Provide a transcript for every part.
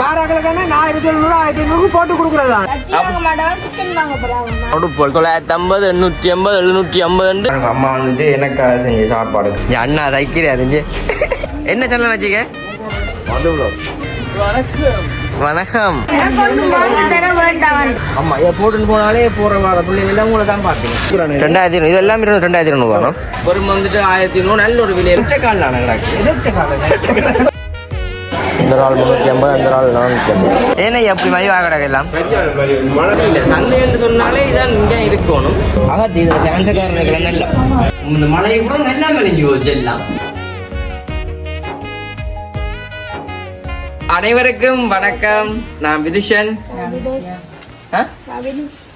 நான் ஆயிரத்தி எழுநூறு ஆயிரத்தி ஐநூறு போட்டு கொடுக்குறதா? தொள்ளாயிரத்தி ஐம்பது எண்ணூற்றி ஐம்பது எழுநூற்றி ஐம்பது அம்மா வந்துட்டு எனக்காக செஞ்ச சாப்பாடு. என் அண்ணா தைக்கிறாரு. என்ன சேனல் வச்சுக்க? வணக்கம். ஆமா போட்டுன்னு போனாலே போற வர பிள்ளைங்க எல்லாம் உங்களை தான் பார்க்கணும். ரெண்டாயிரத்தி ஐநூறு இது எல்லாமே ரெண்டாயிரத்தி ஐநூறு வரும். ஒரு வந்துட்டு ஆயிரத்தி ஐநூறு நல்ல ஒரு விலை. எட்ட கால் இந்த நாள் முந்நூற்றி ஐம்பது அந்த நாள் நானூற்றி ஐம்பது. ஏன்னா எப்படி மாதிரி வாங்கடாங்க எல்லாம். இல்லை சந்தைன்னு சொன்னாலே இதான் இங்கே இருக்கணும். அகத்தி இது கேன்சர்காரனுக்கு நல்லா. இந்த மழையை கூட நல்லா மெலிஞ்சு போச்சு எல்லாம். அனைவருக்கும் வணக்கம். நான் விதுஷன்.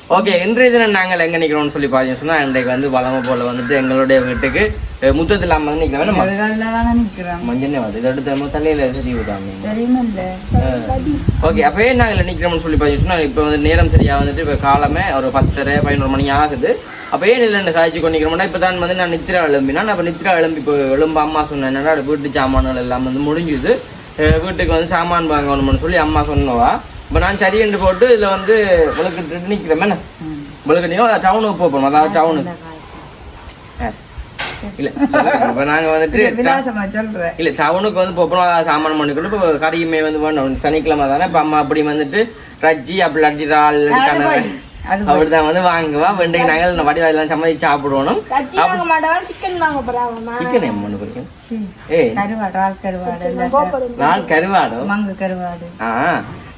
ஓகே இன்றைய தினம் நாங்கள் எங்க நிக்கிறோம்னு சொல்லி பார்த்தீங்கன்னு சொன்னா இன்றைக்கு வந்து வளம போல வந்துட்டு எங்களுடைய வீட்டுக்கு முத்தத்தில் அம்மா வந்து நிற்கிறோம் மஞ்சள் வந்து இதை எடுத்து நம்ம தலையில விடாம ஓகே அப்பவே நாங்கள் நிற்கிறோம்னு சொல்லி பார்த்தீங்கன்னா இப்போ வந்து நேரம் சரியா வந்துட்டு இப்போ காலமே ஒரு பத்தரை பதினோரு மணி ஆகுது. அப்போ ஏன் இல்லை காய்ச்சி கொண்டு நிற்கிறோம்னா இப்போ தான் வந்து நான் நித்ரா எழும்பினா நான் இப்போ நித்ரா எழும்பி இப்போ எழும்ப அம்மா சொன்னேன் என்னடா வீட்டு சாமான்கள் எல்லாம் வந்து முடிஞ்சுது. வீட்டுக்கு வந்து சாமான் வாங்கணும்னு சொல்லி அம்மா சொன்னவா. இப்போ நான் சரி என்று போட்டு இதில் வந்து விளக்கிட்டு நிற்கிறேன் என்ன? விளக்கிட்டீங்க டவுனுக்கு போகணும் அதாவது டவுனுக்கு இல்லை இப்போ நாங்கள் வந்துட்டு இல்ல டவுனுக்கு வந்து போறோம். அதாவது சாமான் பண்ணிக்கொண்டு இப்போ கறியுமே வந்து வேணும். சனிக்கிழமை தானே. இப்போ அம்மா அப்படி வந்துட்டு ரஜ்ஜி அப்படி அடிச்சு அப்படிதான் வந்து வாங்குவா. வெண்டைக்கு நாங்கள் வடி அதெல்லாம் சம்மதி சாப்பிடுவோம். சிக்கன் ஏய். கருவாடு நாள் கருவாடோ? மங்கு கருவாடு. ஆ.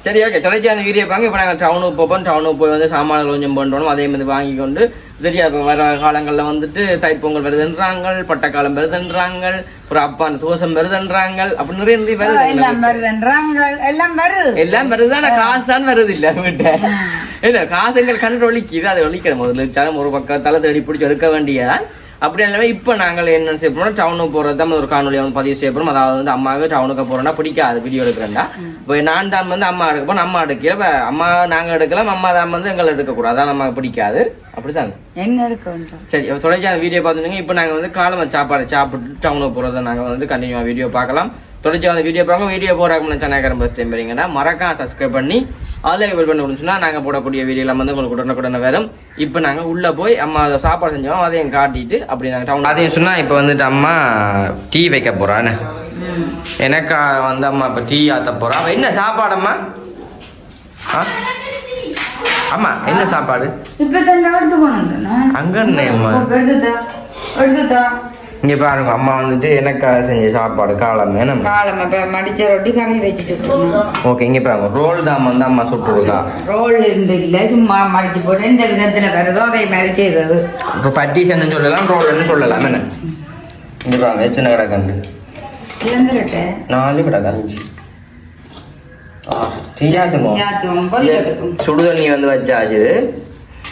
சரி ஓகே தொடர்ச்சி அந்த வீடியோ பாங்க இப்போ நாங்கள் டவுனுக்கு போப்போம். டவுனுக்கு போய் வந்து சாமான்கள் கொஞ்சம் பண்ணுறோம் அதே மாதிரி வாங்கி கொண்டு தெரியா இப்போ வர காலங்களில் வந்துட்டு தைப்பொங்கல் வருதுன்றாங்க பட்டக்காலம் வருதுன்றாங்க ஒரு அப்பான தோசம் வருதுன்றாங்க அப்படி நிறைய வருது எல்லாம் வருதுன்றாங்க எல்லாம் வருது. எல்லாம் வருது ஆனா காசு தான் வருது இல்ல வீட்டை என்ன காசுங்கள் கண்டு ஒழிக்குது அதை ஒழிக்கிற முதல்ல ஒரு பக்கம் தலை தேடி பிடிச்சி எடுக்க வேண்டியதான் அப்படி இல்லாம இப்ப நாங்கள் என்ன செய்ய போறோம் டவுனுக்கு போறது தான் ஒரு காணொலியை வந்து பதிவு செய்ய போறோம். அதாவது வந்து அம்மாவுக்கு டவுனுக்கு போறோம்னா பிடிக்காது வீடியோ எடுக்கிறேன்டா இப்போ நான் தான் வந்து அம்மா எடுக்க போறோம் அம்மா எடுக்கல. இப்ப அம்மா நாங்க எடுக்கலாம். அம்மா தான் வந்து எங்களை எடுக்க கூடாது. அதான் நமக்கு பிடிக்காது. அப்படிதான் என்ன வேண்டும். சரி தொடர்ச்சி அந்த வீடியோ பார்த்துருங்க இப்போ நாங்கள் வந்து காலம சாப்பாடு சாப்பிட்டு டவுனுக்கு போகிறத நாங்கள் வந்து கண்டினியூவாக வீடியோ பார்க்கலாம். தொடர்ச்சி அந்த வீடியோ பார்க்க வீடியோ முன்னாடி சேனல் ஃபஸ்ட் டைம் வரீங்கன்னா மறக்காம சப்ஸ்கிரைப் பண்ணி அதில் வெல் பண்ணி விடுச்சுன்னா நாங்கள் போடக்கூடிய வீடியோலாம் வந்து உங்களுக்கு உடனுக்குடனே வரும். இப்போ நாங்கள் உள்ளே போய் அம்மா அதை சாப்பாடு செஞ்சோம் அதையும் காட்டிட்டு அப்படி நாங்கள் டவுன் அதையும் சொன்னால் இப்போ வந்துட்டு அம்மா டீ வைக்க போகிறான்னு எனக்கா வந்து அம்மா இப்போ டீ ஆற்ற போகிறா என்ன சாப்பாடம்மா ஆ? அம்மா என்ன சாப்பாடு? இப்ப அங்கே அம்மா. எடுத்துதா எடுத்துதா இங்க பாருங்க அம்மா வந்துட்டு எனக்காக செஞ்ச சாப்பாடு காலமே நம்ம காலம் இப்ப மடிச்ச ரொட்டி கறி வச்சுட்டு இருக்கணும். ஓகே இங்க பாருங்க ரோல் தான் வந்து அம்மா சுட்டுருக்கா. ரோல் இருந்து இல்ல சும்மா மடிச்சு போட்டு எந்த விதத்துல வருதோ அதே மாதிரி செய்தது. இப்போ பட்டீசன்னு சொல்லலாம் ரோல்னு சொல்லலாம் என்ன? இங்க பாருங்க எத்தனை கடை கண்டு? இழந்துருட்டு நாலு கடை கண்டு டீயாத்துமோ யாத்துவம் பொலிக்கட்டுக்கும் சுடு தண்ணி வந்து வச்சாச்சு.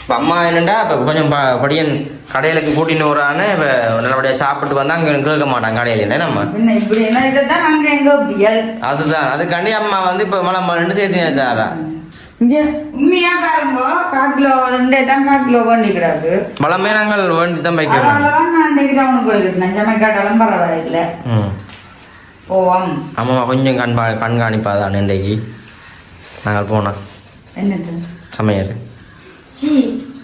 இப்போ அம்மா என்னண்டா இப்போ கொஞ்சம் ப படியன் கடையிலுக்கு கூட்டின்னு வரான்னு இப்போ நல்லபடியாக சாப்பிட்டு வந்தா அங்கே கேட்க மாட்டாங்க கடையில் என்ன நம்ம? அதுதான் அதுக்காண்டி அம்மா வந்து இப்போ மலம் ரெண்டு சேர்த்து தாரா? உண்மையா பாருங்க கால் கிலோ ரெண்டே தான் கால் கிலோ வேண்டி கிடாது பழமே நாங்கள் வேண்டி தான் நான் அன்றைக்கு ஜமைக்காட்டாலும் பரவாயில்லை போவோம். ஆமாம்மா கொஞ்சம் கண்பா கண்காணிப்பாதான் இன்றைக்கு நாங்கள் போனோம் என்னது? சமையல். சி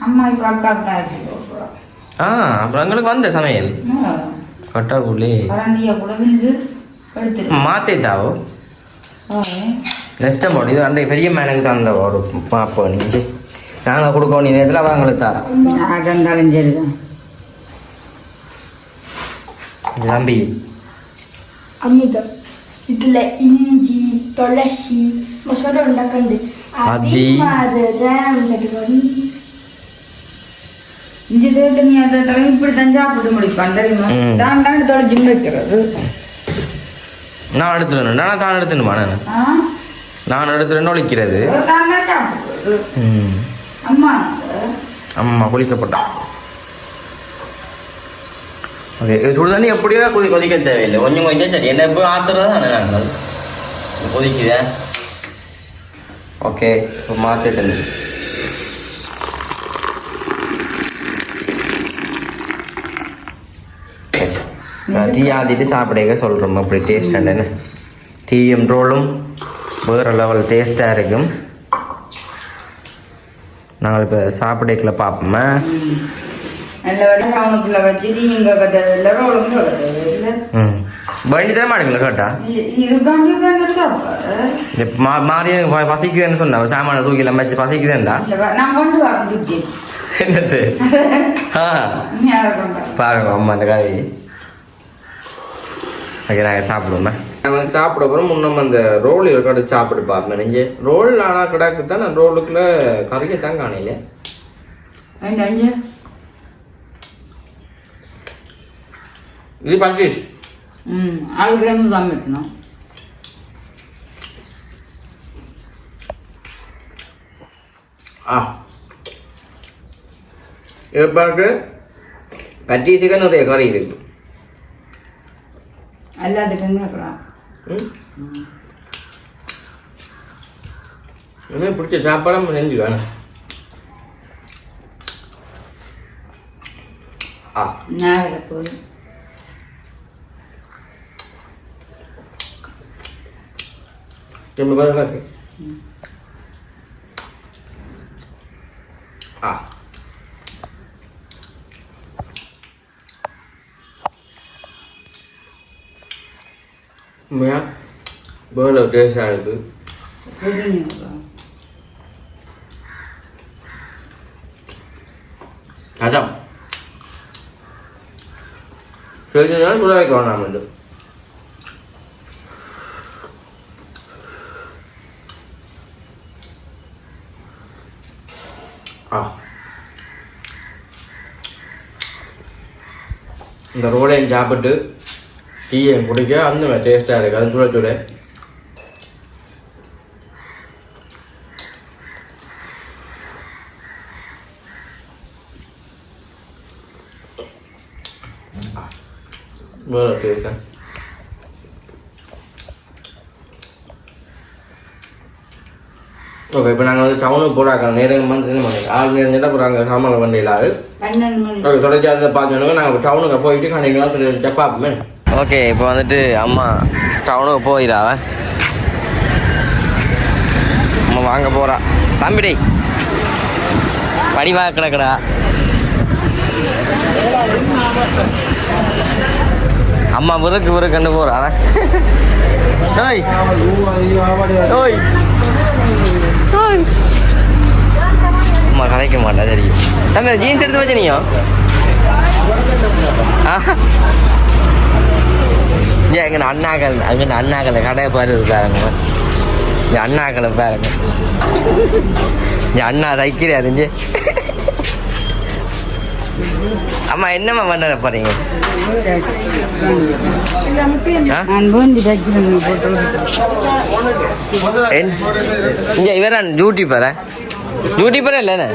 அம்மா இப்போ அரிசி போடுறோம் ஆ அப்புறம் எங்களுக்கு வந்த சமையல். கட்டாக்குள்ளே. கரண்டியை கூட விழுந்து எடுத்துரு மாத்தேத்தாவோ நெக்ஸ்ட் டைம் இது அன்றைக்கு பெரிய மேனுக்கு தந்த ஒரு பாப்போ நீச்சு நாங்கள் கொடுக்க வேண்டிய நேரத்தில் அவங்களுக்கு தரோம் அகந்தாலும் சரிதான் தம்பி. அமிர்தம் இதுல இஞ்சி துளசி உண்டாக்கண்டு அதி. இஞ்சி தேட்டு நீ அதை தலை இப்படி தான் சாப்பிட்டு முடிப்பான் தெரியுமா. தான் தான் தொலைச்சும் வைக்கிறது நான் எடுத்துடணும் நான் தான் எடுத்துணுமா நான் நான் எடுத்துட்டு ஒழிக்கிறது அம்மா ஆமாம் குளிக்கப்பட்டான் ஓகே சுடு தண்ணி எப்படியோ குளி கொதிக்க தேவையில்லை கொஞ்சம் கொஞ்சம் சரி என்ன எப்போ ஆத்துறது தானே நாங்கள் கொதிக்குதே ஓகே இப்போ மாற்றி தண்ணி சரி. நான் டீ ஆத்திட்டு சாப்பிடுங்க சொல்கிறோம் அப்படி டேஸ்ட் என்ன டீயும் ரோலும் வேறு லெவல் டேஸ்ட்டாக இருக்கும். நாங்கள் இப்போ சாப்பிடக்கல பார்ப்போமே? வண்டி தர மாட்டீங்களா கேட்டா? இதுக்காண்டி வந்துட்டு சாப்பாடு. இப்போ மா மாறி எனக்கு பசிக்குதுன்னு சொன்னா சாமான தூக்கில வச்சு பசிக்குதுண்டா? என்னது? பாருங்க அம்மா அந்த காய் ஓகே நாங்கள் சாப்பிடுவோமே நாங்கள் சாப்பிட அப்புறம் முன்னம் அந்த ரோல் இருக்கட்டு சாப்பிட்டு பார்ப்பேன் நீங்கள் ரோல் ஆனால் கிடக்கு தான் நான் ரோலுக்குள்ள கறியை தான் காணையில இது பல்ஃபிஷ் ம் ஆளுக்கு தான் வைக்கணும் ஆ. இது பார்க்க பட்டீஸுக்கு நிறைய கறி இருக்கு. எல்லாத்துக்கும் வைக்கலாம் ம் எனக்கு பிடிச்ச சாப்பாடு செஞ்சு வேணும் ஆ நேரம் போகுது ரொம்ப பேரெல்லாம் இருக்கு ஆ உண்மையா பேர்ல டேஸ்டாக இருக்கு புதினி வைக்கலாம் அதான் சரி நான் சுட வைக்க வேணாம் வந்து ஆ இந்த ரோலையும் சாப்பிட்டு டீயை குடிக்க அந்த மாதிரி டேஸ்ட்டாக இருக்குது அது சுட சுட வேறு டேஸ்ட்டாக ஓகே இப்போ நாங்கள் வந்து டவுனுக்கு போகிறாங்க நேரம் வந்து என்ன பண்ணுங்க ஆள் நேரம் தான் போகிறாங்க சாமான வண்டியில் அது பன்னெண்டு மணி ஓகே தொடர்ச்சி அதை பார்த்தோன்னா நாங்கள் டவுனுக்கு போயிட்டு கண்டிப்பாக செப்பாப்போமே ஓகே இப்போ வந்துட்டு அம்மா டவுனுக்கு போயிடா. அம்மா வாங்க போகிறா தம்பிடி. படிவா கிடக்குடா அம்மா விறுக்கு விறுக்குன்னு போகிறா ஓய் ஓய் ஓய் அம்மா கலைக்க மாட்டா சரி தம்பி ஜீன்ஸ் எடுத்து வச்ச நீயும் ஏன் எங்க அண்ணாக்கள் அங்கே அண்ணாக்கள் கடையை பாரு இருக்காருங்க இந்த அண்ணாக்களை பாருங்க. இந்த அண்ணா தைக்கிறாரு இங்கே. அம்மா என்னம்மா பண்ண போறீங்க? இங்க இவரான் டியூட்டி பாரு டியூட்டி பாரு இல்லைண்ணே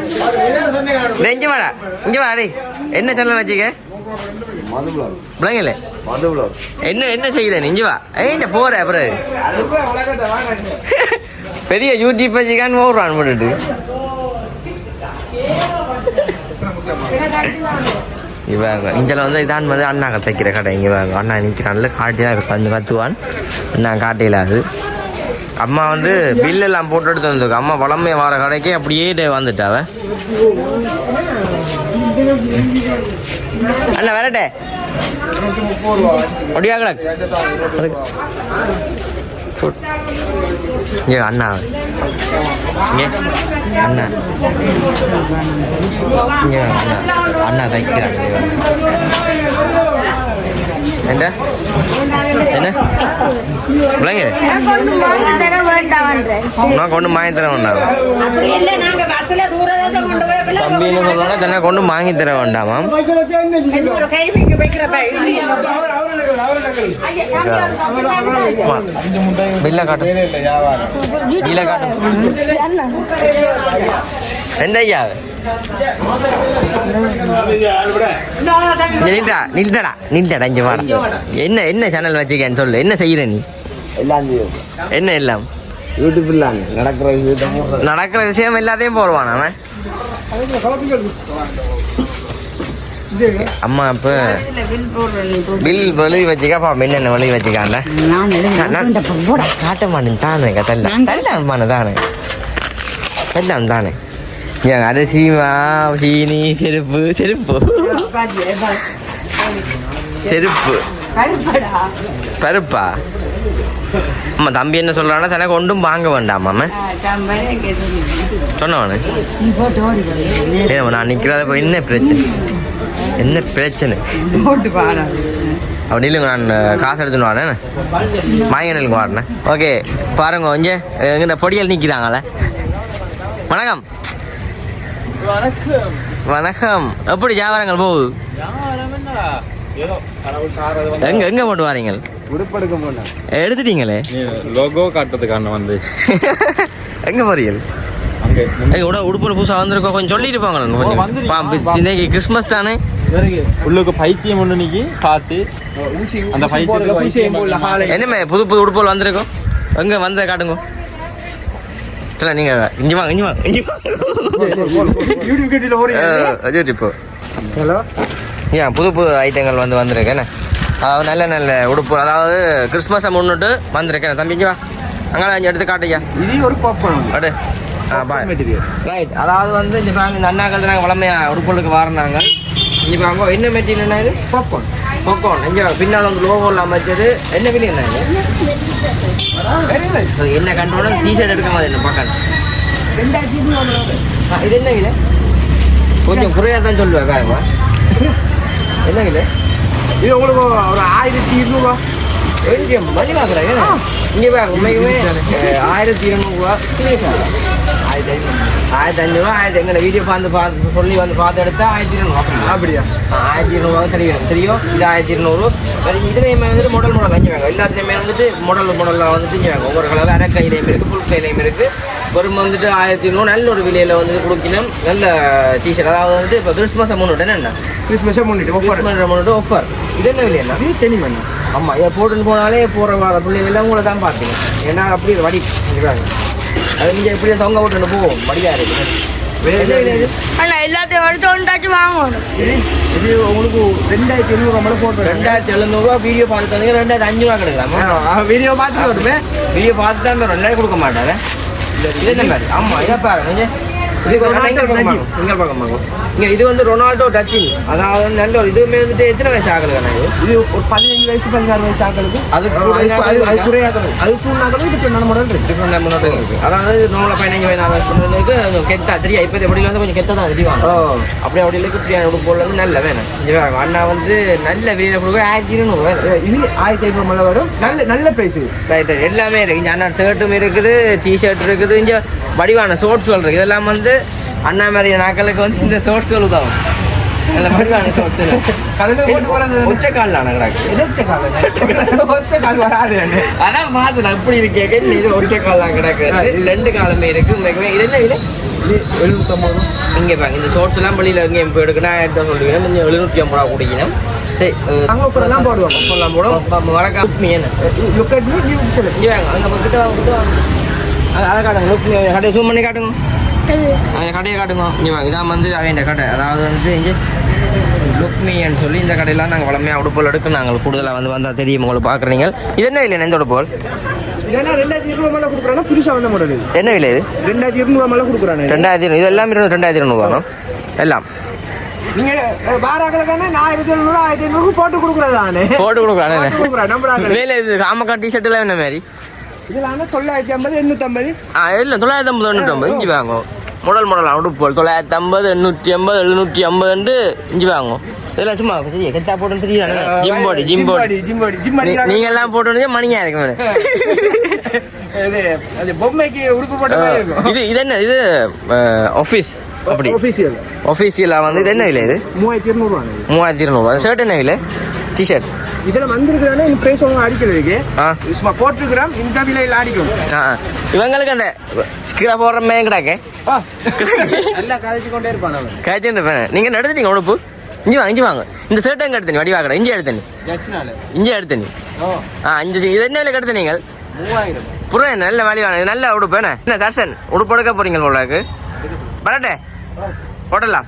இங்க வாடா இங்க வாடா என்ன சேனல் வச்சுக்க? என்ன என்ன செய்கிற நீ? இங்க வா. இந்த போற அப்புறம். பெரிய யூடியூப் வச்சுக்கான்னு ஓடுறான் போட்டுட்டு இவங்க வந்து இதான் வந்து அண்ணாக்கள் தைக்கிற கடை. இங்கே வாங்க. அண்ணா நிற்கிறான்ல காட்டியாக இருக்கு. வந்து கத்துவான் அண்ணா காட்டையில் அது. அம்மா வந்து பில் எல்லாம் போட்டு எடுத்து வந்திருக்கு அம்மா வளமையை வர கடைக்கே அப்படியே வந்துட்டாவ அண்ணா வரட்டே அப்படியா கிடக்கு அண்ணா இங்க அண்ணா இங்க அண்ணா அண்ணா தைக்கிறாங்க என்ன என்ன பிள்ளைங்க கொண்டு வாங்கி தர வேண்டாம்ன்றேன் நான் கொண்டு வாங்கி தர சொல்லுவாங்க தன்னை கொண்டு வாங்கி தர வேண்டாமா பில்ல காட்டு பில்ல காட்டு எந்த ஐயா நில்டா நில்டடா நில்டடா இங்க வாடா என்ன என்ன சேனல் வச்சுக்கேன்னு சொல்லு என்ன செய்யற நீ எல்லாம் என்ன எல்லாம் யூடியூப் இல்லாங்க நடக்கிற விஷயத்த நடக்கிற விஷயம் எல்லாத்தையும் போடுவான் அவன் அம்மா இப்போ பில் போடுறேன் பில் வெளியே வச்சுக்கா என்னென்ன வெளியே போட காட்ட மாட்டேன் தானே கத்தல்ல தல்லாம் தானே எல்லாம் தானே ஏன் அரிசி மா சீனி செருப்பு செருப்பு செருப்பு பருப்பா அம்மா தம்பி என்ன சொல்றான்னா தனக்கு ஒன்றும் வாங்க வேண்டாம் அம்மா சொன்னவனே. நீ போட்டு ஓடி போய் ஏன் நான் நிற்கிறத போய் என்ன பிரச்சனை? என்ன பிரச்சனை? போட்டு பாடா அப்படி இல்லைங்க நான் காசு எடுத்துன்னு வரேன். மாயனுக்கு வரேன். ஓகே பாருங்க கொஞ்சம் எங்கிட்ட பொடியல் நிற்கிறாங்களே வணக்கம். வணக்கம். எப்படி வியாபாரங்கள் போகுது? எங்க எங்க போட்டு வாரீங்க? உருப்பெடுக்க போனேன் எடுத்துட்டீங்களே லோகோ காட்டுறதுக்கான வந்து. எங்க போறீங்க? அங்கே. ஏய் உட உடுப்புல புதுசாக வந்திருக்கோம். கொஞ்சம் சொல்லிட்டு போங்களேன் கொஞ்சம். இன்னைக்கு கிறிஸ்மஸ் தானே? உள்ளுக்கு பைத்தியம் ஒன்று பார்த்து அந்த. ஹாலை. என்னமே புது புது உடுப்புகள் வந்திருக்கோம்? எங்க வந்த காட்டுங்க. சரி நீங்க இஞ்சி வாங்க இஞ்சி வாங்க இஞ்சி. வாங்க. இப்போ ஹலோ? ஏன் புது புது ஐட்டங்கள் வந்து வந்திருக்கு என்ன? நல்ல நல்ல உடுப்பு. அதாவது கிறிஸ்மஸை முன்னிட்டு வந்திருக்கேன். தம்பி இங்க வா. அங்கே அஞ்சு எடுத்து காட்டுயா இது ஒரு பாப்கார்ன் அடு. ரைட் அதாவது வந்து இந்த ஃபேமிலி இந்த அண்ணாக்கள் நாங்கள் வளமையா உடுப்புகளுக்கு வரனாங்க இங்கே பாருங்க என்ன மெட்டீரியல் என்ன இது? பாப்கார்ன் பொக்கோன் இங்கே பின்னால் வந்து லோகோவில் அமைச்சது. என்ன விலை என்ன இது? என்ன கண்டோட டிஷர்ட் எடுக்க மாதிரி என்ன பார்க்க ரெண்டாயிரத்தி இருநூறு ஆ, இது என்ன விலை? கொஞ்சம் குறையாக தான் சொல்லுவேன் காரணமா என்ன விலை? இது உங்களுக்கு ஒரு ஆயிரத்தி இருநூறுவா. மணி வாங்குறாங்க இங்கே உண்மைக்குமே ஆயிரத்தி இருநூறுவா. ஆயிரத்தி ஐநூறு ஆயிரத்தி எங்களை வீடியோ பார்த்து பார்த்து சொல்லி வந்து பார்த்து எடுத்தா ஆயிரத்தி இருநூறு அப்படி அப்படியா? ஆயிரத்தி இருநூறுவா தெரியும் தெரியும்? இது ஆயிரத்தி இருநூறு. இதுலேயுமே வந்துட்டு மாடல் மாடல் அஞ்சு வாங்க எல்லாத்துலேயுமே வந்துட்டு மாடல் மாடலில் வந்துட்டு இங்கே வாங்க ஒவ்வொரு கலர் அரை கையிலையும் இருக்குது ஃபுல் கையிலையும் இருக்குது வெறும் வந்துட்டு ஆயிரத்தி இருநூறு. நல்ல ஒரு விலையில் வந்துட்டு கொடுக்கணும். நல்ல டிஷர்ட் அதாவது வந்துட்டு இப்போ கிறிஸ்மஸை முன்னிட்டு என்ன கிறிஸ்மஸை முன்னிட்டு கிறிஸ்மஸ் முன்னிட்டு ஆஃபர் இது என்ன விலை என்ன தெனிமண்ணா ஆமாம் இதை போட்டுன்னு போனாலே போகிற வர பிள்ளைங்க எல்லாம் உங்களை தான் பார்ப்பீங்க ஏன்னா அப்படி வடி. இருக்காங்க அது நீங்கள் எப்படியே தொங்க என்ன விலை இது? ஆனா எல்லாத்தையும் எடுத்து ஒன்றாச்சும் வாங்கணும். இது உங்களுக்கு ரெண்டாயிரத்தி எழுநூறு மேலே போட்டு ரெண்டாயிரத்தி எழுநூறுவா வீடியோ பார்த்து தந்தீங்க ரெண்டாயிரத்தி அஞ்சு ரூபா கிடைக்கலாமா வீடியோ பார்த்துட்டு வருமே வீடியோ பார்த்து தான் ரெண்டாயிரம் கொடுக்க மாட்டாரு. இது என்ன மாதிரி? ஆமா இதை பாருங்க இங்க இது வந்து ரொனால்டோ டச்சிங் அதாவது வந்து நல்ல ஒரு இதுவுமே வந்துட்டு எத்தனை வயசு ஆகுது இது? இது ஒரு பதினஞ்சு வயசு பதினாறு வயசு ஆக்களுக்கு அது அது அது அது மாடல் இருக்கு. இருக்கு. அதாவது நூலை பதினஞ்சு வயசு வயசு கொஞ்சம் கெத்தா தெரியும். இப்போ எப்படி வந்து கொஞ்சம் கெத்தா தான் தெரியும். அப்படி அப்படி இருக்கு பிரியாணி உடுப்பு வந்து நல்ல வேணும். அண்ணா வந்து நல்ல விலையில கொடுக்க ஆயிரத்தி இருநூறு இது ஆயிரத்தி ஐநூறு மேலே வரும். நல்ல நல்ல ப்ரைஸ் ரைட் எல்லாமே இருக்கு. இங்கே அண்ணா ஷர்ட்டும் இருக்குது டிஷர்ட் இருக்குது. இங்கே வடிவான ஷோர்ட்ஸ்கள் இருக்கு. இதெல்லாம் வந்து அண்ணா மாதிரி நாக்களுக்கு வந்து இந்த ஷோர்ட்ஸ்கள் தான் நல்ல வடிவான ஷோர்ட்ஸ் கடையில் போட்டு போகிறது ஒற்ற காலில் கால் வராது. அதான் இருக்கேன் இது ஒற்ற காலாம் கிடக்கு. ரெண்டு காலமே இருக்கு. இது என்ன இது? எழுநூத்தம்பது. இங்கே பாருங்க இந்த ஷோர்ட்ஸ் எல்லாம் வெளியில் எங்கேயும் போய் எடுக்கணும். ஆயிரத்தி சொல்லுவீங்க கொஞ்சம் எழுநூற்றி ஐம்பது ரூபா குடிக்கணும். சரி அங்க offer எல்லாம் போடுவாங்க. எல்லாம் போடும் மறக்காம மீ என்ன? லுக் அட் மீ இங்கே வாங்க அங்கே கிட்ட வாங்க கிட்ட வாங்க. அங்க- அதை காட்டுங்க லுக் கடையை ஜூம் பண்ணி காட்டுங்க. அந்த கடையை காட்டுங்க. இங்கே இதான் வந்து அவன் கடை. அதாவது வந்து இங்கே லுக்மின்னு சொல்லி இந்த கடையெல்லாம் நாங்கள் வளமையாக உடுப்புகள் எடுக்க நாங்கள் கூடுதலாக வந்து வந்தால் தெரியும் உங்களுக்கு பார்க்குறீங்க இது என்ன இல்லை எந்த இல்லைன்னா ரெண்டாயிரத்தி இருநூறு மேலே கொடுக்குறானா? புதுசாக வந்த மாடல் என்ன விலை இது? ரெண்டாயிரத்தி இருநூறு மேலே கொடுக்குறானே ரெண்டாயிரத்தி இது எல்லாமே இரு- ரெண்டாயிரத்தி இரநூறுவா எல்லாம். நீங்கள் பாராக்களுக்கான நான் ஆயிரத்தி எழுநூறு ஆயிரத்தி ஐநூறு போட்டு கொடுக்குறதானே? போட்டு கொடுக்குறானே. வேலை இது ஆமக்கா டிஷர்ட் எல்லாம் என்ன மாதிரி? இதில் ஆனால் தொள்ளாயிரத்தி ஐம்பது எண்ணூற்றம்பது ஆ இல்லை தொள்ளாயிரத்தி ஐம்பது எண்ணூற்றம்பது இஞ்சி வாங்கும் மாடல் மாடல் உடுப்புகள் தொள்ளாயிரத்தி ஐம்பது எண்ணூற்றி ஐம்பது எழுநூற்றி ஐம்பதுண்டு இஞ்சி வாங்கும் இதெல்லாம் சும்மா கெத்தா போட்டு தெரியும் gym body gym body. Gym body gym body நீங்க எல்லாம் போட்டு மணியா இருக்கு மேடம் இது அது பொம்மைக்கு உடுப்பு போட்ட இருக்கும். இது இது என்ன? இது ஆஃபீஸ் அப்படி. ஒஃபிஷியல் ஆஃபீஸில் வந்து இது என்ன விலை இது? மூவாயிரத்தி இருநூறுவாங்க மூவாயிரத்தி இருநூறுவா. ஷர்ட் என்ன விலை? டிஷர்ட் இதில் வந்திருக்கிறானே ப்ரைஸ் ஒன்று அடிக்கிறதுக்கு. சும்மா போட்டிருக்கிறோம் இந்த விலையில் அடிக்கும். ஆ இவங்களுக்கு அந்த கீழே போடுற மாதிரி கிடாக்க. நல்லா கதைச்சு கொண்டே இருப்பான் அவன். இருப்பேன். நீங்கள் எடுத்துட்டீங்க உடுப்பு? இஞ்சி வாங்க இஞ்சி வாங்க. இந்த ஷர்ட் எங்கே எடுத்தனி வடிவா கடை. இஞ்சி எடுத்தனி இஞ்சி எடுத்தனி ஆ அஞ்சு இது என்ன விலை எடுத்த நீங்கள்? மூவாயிரம். புறம் நல்ல வலிவான இது நல்ல உடுப்பு என்ன? என்ன தர்சன் உடுப்பு எடுக்க போறீங்க இருக்கு. வரட்டே போடலாம்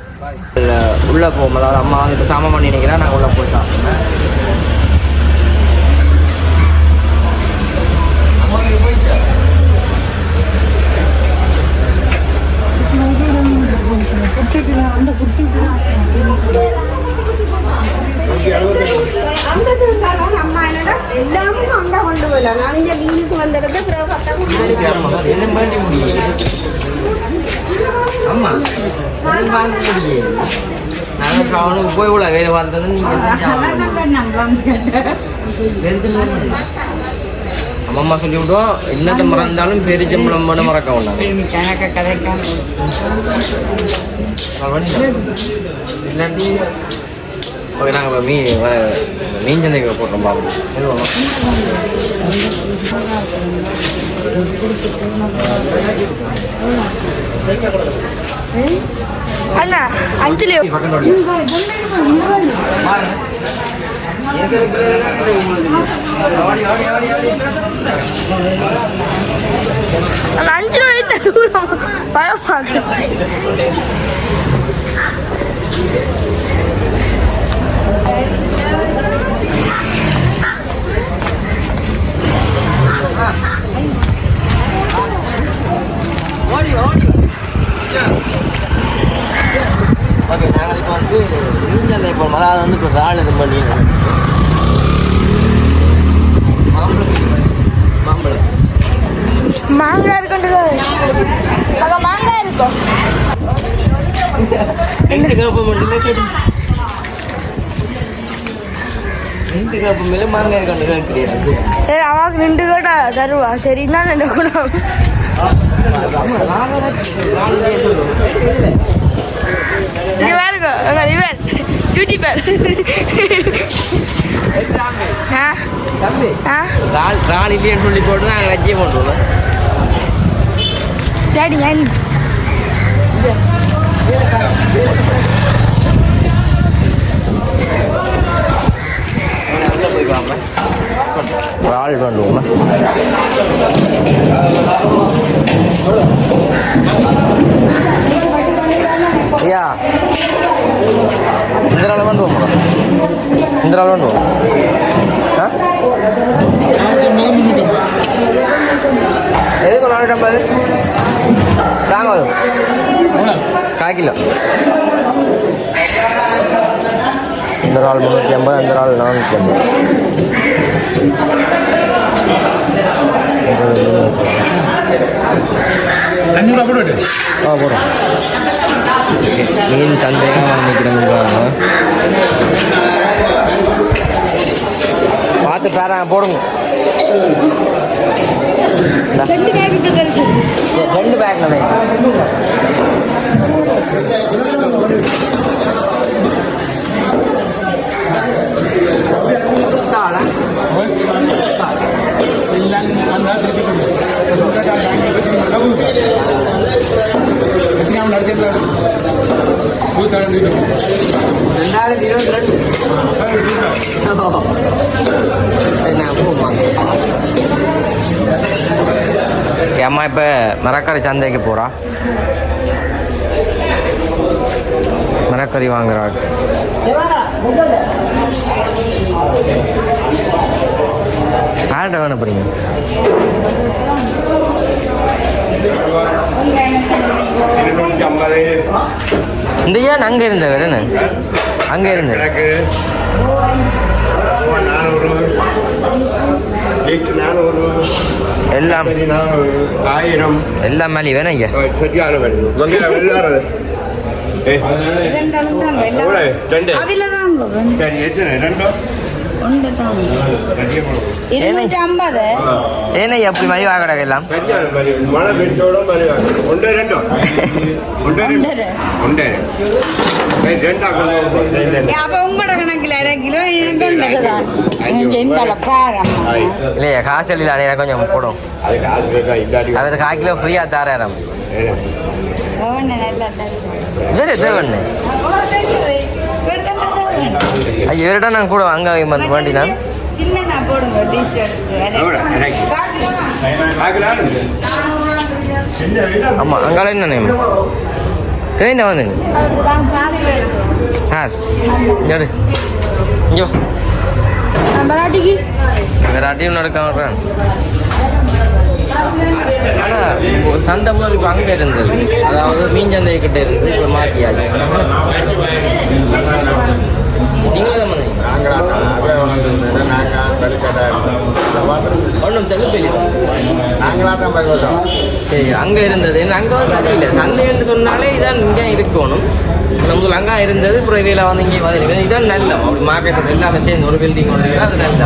உள்ள அதாவது அம்மா வந்து இப்போ சாமம் பண்ணி நினைக்கிறேன் நாங்கள் உள்ள போயிட்டோம் அம்மா சொல்லி விடுவோம் என்னத்தை மறந்தாலும் பெருச்சம்பளம் பண்ண மறக்க வேண்டாம். இல்லாட்டி ஓகே நாங்கள் இப்போ மீன் வ- மீன் சந்தைக்கு போட்டோம் எதுவும் அண்ணா அஞ்சலி 란지로 일단 돌아 봐요 봐요? 어리 어리 야 ஓகே நாங்கள் இப்போ வந்து சந்தை போகணும் அதாவது வந்து இப்போ இறால் இது பண்ணி மாம்பழம் மாம்பழம். மாங்காய் அங்க மாங்காய் இருக்கும் ரெண்டு கப்பு மட்டும் ரெண்டு கப்பு மேலே மாங்காய் கண்டு சரி அவாக்கு நின்று கேட்டா தருவா. சரி தான் நினைக்கணும் இது பாருங்க எங்க இவர் டியூட்டி பேர் ஆ? தம்பி ஆ? இல்லைன்னு சொல்லி போட்டு நாங்கள் லட்சியம் பண்ணுறோம் டேடி ஏன் உள்ளே பண்ணுவோம் ஐயா இந்த நாள் பண்ணுவோம் இந்த நாள் பண்ணுவோம் எதுக்கு நானூற்றி ஐம்பது? தாங்க கால் கிலோ இந்த நாள் முந்நூற்றி ஐம்பது அந்த நாள் நானூற்றி ஐம்பது. ஆ போகிறோம் மீன் சந்தையாக வாங்கிக்கிறோம் பார்த்து பேர போடுங்க. ரெண்டு பேக்கெட்டு கிடைச்சது ரெண்டு நடத்திட்டு நம்ம ரெண்டாயிரத்தி இருபத்தி ரெண்டு. அம்மா இப்போ மரக்கறி சந்தைக்கு போகிறா மரக்கறி வாங்குறாள் யார்கிட்ட வேணும் போறீங்க இந்த ஏன் அங்கே இருந்தவர் என்ன? அங்கே இருந்த எல்லாம். ஆயிரம். எல்லாம் மேலே வேணும் ஐயா. சரியான ஏன்னா அப்படி மாதிரி வாங்கடா எல்லாம்? மழை பெஞ்சோட மாதிரி ஒன்றே ரெண்டோ ஒன்றே ரெண்டு ஒன்றரை. ஒன்றே சரி ரெண்டா கொஞ்சம் இல்லையா காசு போடும். அவர் கால் கிலோ நல்லா தருது. வேறு இவர்கிட்ட நான் கூட அங்கே வந்து வேண்டி தான் ஆமாம் அங்கால என்ன நேம் என்ன வந்து ஆ இங்கே இங்கோ மராட்டிக்கு. விராட்டியும் நடக்க வர்றேன் ஆனால் சந்தை முதல் இப்போ அங்கே இருந்தது. அதாவது மீன் சந்தை கிட்ட இருந்து இப்போ மாற்றியாச்சு நீங்களே தான் ஒன்றும் தெளிப்பில்லை சரி அங்கே இருந்தது. அங்கே வந்து அது இல்லை. சந்தைன்னு சொன்னாலே இதான் இங்கே இருக்கணும். நம்மளுக்கு அங்கே இருந்தது அப்புறம் வந்து இங்கே வந்து இதான் நல்ல அப்படி மார்க்கெட் எல்லாமே சேர்ந்து ஒரு பில்டிங் ஒன்று அது நல்ல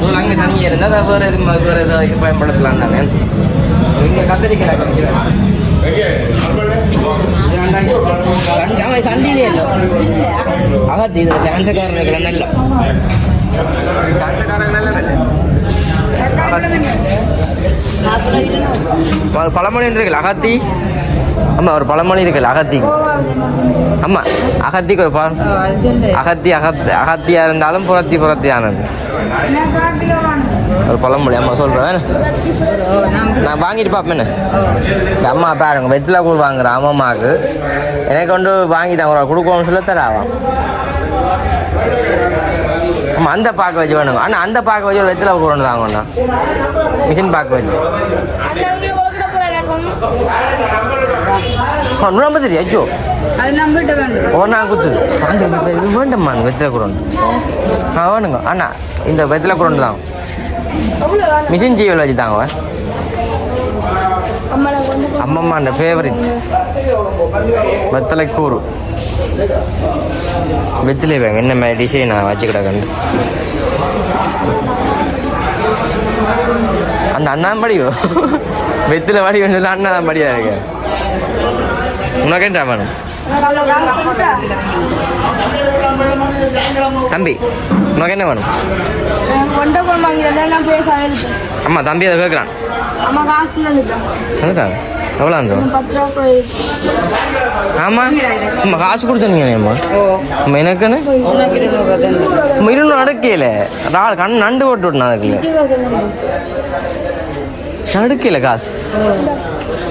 முதல்ல அங்கே தனியாக இருந்தால் அது வேறு எது வேறு எதாவது பயன்படுத்தலாம் தானே? இங்கே கத்திரிக்காய் கிடைக்கிறேன் சண்டையிலே இல்லை அகத்தி இது டான்ஸக்காரனுக்கு நல்ல டான்ஸக்காரங்க நல்ல. நல்ல ஒரு பழமொழி ஒன்று இருக்குல்ல அகத்தி? ஆமா ஒரு பழமொழி இருக்குல்ல அகத்தி. ஆமா அகத்திக்கு ஒரு பழம் அகத்தி அகத் அகத்தியா இருந்தாலும் புறத்தி புறத்தியானது ஒரு பழமொழி அம்மா சொல்றேன் ஓ நான் வாங்கிட்டு பார்ப்பேன் இந்த அம்மா பாருங்க வெத்தில கூழ் வாங்குறேன் அம்மாவுக்கு எனக்கு கொண்டு வாங்கி தான் ஒரு கொடுக்கணும்னு சொல்ல தராவாம் ஆமா அந்த பாக்கு வச்சு வேணுங்க. அண்ணா அந்த பாக்கு வச்சு ஒரு வெத்தில ஒன்று தாங்கண்ணா மிஷின் பாக்கு வச்சு நூறு சரி அச்சோ அது நம்பிட்ட வேண்டும் ஒரு நாள் குத்து அந்த இது வேண்டும்மா வெத்தில குரண்டு ஆ வேணுங்க அண்ணா இந்த வெத்தில குரண்டு தான் மிஷின் ஜீவல் வச்சு தாங்க அந்த ஃபேவரட் வெத்தலை கூறு வெத்திலை வேங்க என்ன மாதிரி டிசைன் நான் வச்சுக்கிடக்கண்டு அந்த அண்ணா படியோ வெத்தில படி சொல்லி அண்ணா தான் படியா இருக்கு உனக்கு என்ன வேணும்? தம்பி உனக்கு என்ன வேணும்? அம்மா தம்பி அதை கேட்குறான். எவ்வளோ இருந்தோம் ஆமாம் ஆமா. அம்மா காசு கொடுத்தீங்களே அம்மா? அம்மா எனக்குன்னு? இருநூறு அடுக்கையில். ராள் கண் நண்டு போட்டு விட்டேன் அதுக்குள்ள. நடுக்கையில் காசு.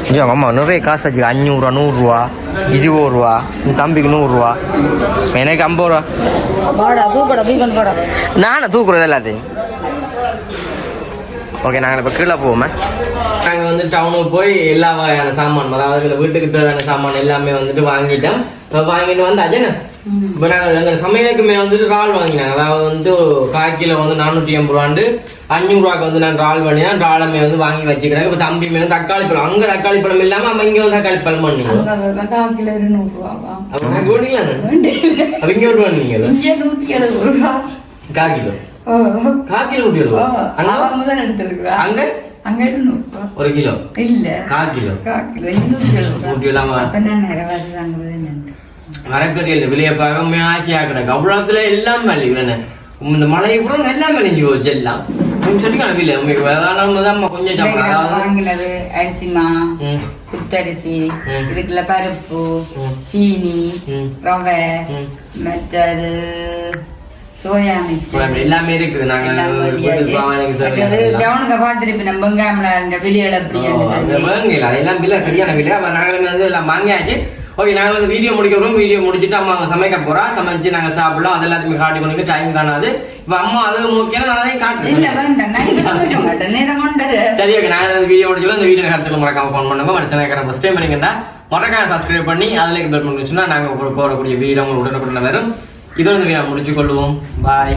ஐயோ அம்மா நிறைய காசு வச்சுக்க அஞ்சூறுரூவா நூறுரூவா இருபது ரூபா உன் தம்பிக்கு நூறுரூவா எனக்கு ஐம்பது ரூபா நானே தூக்குறது எல்லாத்தையும் ஓகே நாங்கள் இப்போ கீழே போவோமே நாங்கள் வந்து டவுனுக்கு போய் எல்லா வகையான சாமான் அதாவது வீட்டுக்கு தேவையான சாமான் எல்லாமே வந்துட்டு வாங்கிட்டோம் வாங்கிட்டு வந்து அஜன இப்போ நாங்கள் எங்கள் சமையலுக்குமே வந்துட்டு இறால் வாங்கினாங்க. அதாவது வந்து கால் கிலோ வந்து நானூற்றி எண்பது ரூபாண்டு அஞ்சூறுரூவாக்கு வந்து நான் இறால் பண்ணினா இறாலுமே வந்து வாங்கி வச்சுக்கிறேன் இப்போ தம்பிமே வந்து தக்காளி பழம். அங்கே தக்காளி பழம் இல்லாமல் நம்ம இங்கே வந்து தக்காளி பழம் பண்ணீங்க கால் இருநூறுவாவா அப்போ இங்கே ஓட்டு பண்ணீங்களா நூற்றி எழுபது ரூபா. கால் கிலோ ஓ கால் கிலோ ஊட்டி ஓ. அங்க? எடுத்துருக்குறா. ஒரு கிலோ? இல்ல. கால் கிலோ கால் கிலோ இருநூற்றி எழுபது. ஊட்டி இல்லாம மரக்கறியில் வெளியே பார்க்க ஆசையா கிடக்கு. அவ்வளோத்துல எல்லாம் மல்லி வேணும் இந்த மழை கூட நல்லா மலிஞ்சு போச்சு எல்லாம் கொஞ்சம் சொல்லி கணக்கில்லை உங்களுக்கு வேதாளம் தான் கொஞ்சம் சாப்பிடலாம் அதாவது வாங்கினது? அரிசிமா? ம், புத்தரிசி. ம். இதுக்குள்ள பருப்பு. சீனி. ரவை. மற்றது சோயா எல்லாமே இருக்குது. நாங்க டவுனுக்கு பார்த்துருப்பேன் நம்ம வெளியில அதெல்லாம் பில்ல சரியான பில்ல அப்ப நாங்க வந்து எல்லாம் வாங்கியாச்சு. ஓகே நாங்க வந்து வீடியோ முடிக்கிறோம் வீடியோ முடிச்சுட்டு அம்மா சமைக்க போறா. சமைச்சு நாங்க சாப்பிடலாம். அது எல்லாத்தையுமே காட்டி கொண்டு டைம் காணாது. இப்ப அம்மா அது முக்கியம் நான் அதையும் காட்டுறேன் சரி ஓகே நாங்க இந்த வீடியோ முடிச்சோம் இந்த வீடியோ கருத்துக்கு மறக்காம ஃபோன் பண்ணுங்க. மறச்சு ஃபர்ஸ்ட் டைம் பண்ணீங்கன்னா மறக்காம சப்ஸ்கிரைப் பண்ணி அதுல பெல் பண்ணி வச்சுன்னா நாங்க போடக்கூடிய வீடியோ உங்களுக்கு உடனுக்குடன் வரும். இதோட இந்த வீடியோ முடிச்சு கொள்வோம். பாய்